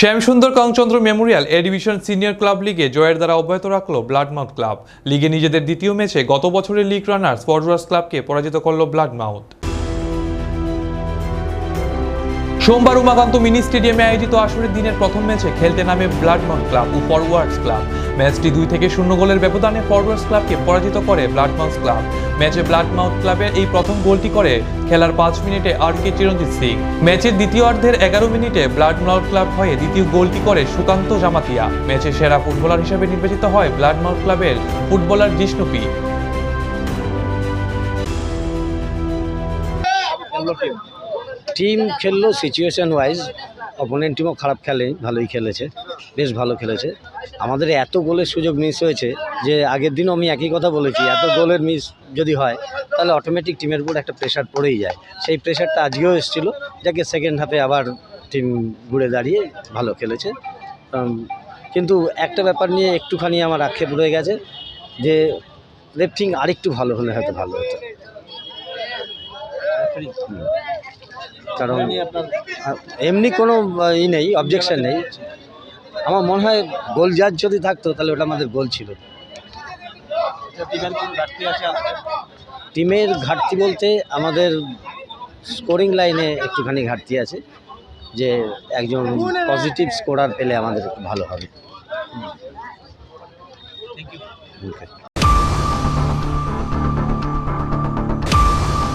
Shyamsundar Kanchandra memorial A division senior club লিগে জয়ের দ্বারা অব্যাহত রাখল ব্লাডমাউথ ক্লাব। লিগে নিজেদের দ্বিতীয় ম্যাচে গত বছরের লিগ রানার্স ফরওয়ার্স ক্লাবকে পরাজিত করল ব্লাডমাউথ। সোমবার উমাকান্ত মিনি স্টেডিয়ামে আয়োজিত আসরের দিনের প্রথম ম্যাচে খেলতে নামে ব্লাডমাউথ ক্লাব ও ফরওয়ার্ডস ক্লাব। ম্যাচটি দুই থেকে শূন্য গোলের ব্যবধানে ফরওয়ার্ডস ক্লাবকে পরাজিত করে ব্লাডমাউথ ক্লাব। ম্যাচে ব্লাডমাউথ ক্লাবের এই প্রথম গোলটি করে খেলার পাঁচ মিনিটে আর কে চিরঞ্জিত সিং। ম্যাচের দ্বিতীয় অর্ধের এগারো মিনিটে ব্লাডমাউথ ক্লাব হয়ে দ্বিতীয় গোলটি করে সুকান্ত জামাতিয়া। ম্যাচে সেরা ফুটবলার হিসেবে নির্বাচিত হয় ব্লাডমাউথ ক্লাবের ফুটবলার জিষ্ণুপি। টিম খেললো সিচুয়েশান ওয়াইজ অপোনেন্ট টিমও খারাপ খেলে ভালোই খেলেছে বেশ ভালো খেলেছে। আমাদের এত গোলের সুযোগ মিস হয়েছে যে আগের দিনও আমি একই কথা বলেছি এত গোলের মিস যদি হয় তাহলে অটোমেটিক টিমের উপর একটা প্রেশার পড়েই যায়। সেই প্রেশারটা আজকেও এসেছিল যাকে সেকেন্ড হাফে আবার টিম ঘুরে দাঁড়িয়ে ভালো খেলেছে। কিন্তু একটা ব্যাপার নিয়ে একটুখানি আমার আক্ষেপ রয়ে গেছে যে লেফটিং আরেকটু ভালো হলে হয়তো ভালো হতো। কারণ এমনি কোনো ই নেই অবজেকশন নেই। আমার মনে হয় গোল জাজ যদি থাকতো তাহলে ওটা আমাদের গোল ছিল। টিমের ঘাটতি বলতে আমাদের স্কোরিং লাইনে একটুখানি ঘাটতি আছে যে একজন পজিটিভ স্কোরার পেলে আমাদের ভালো হবে.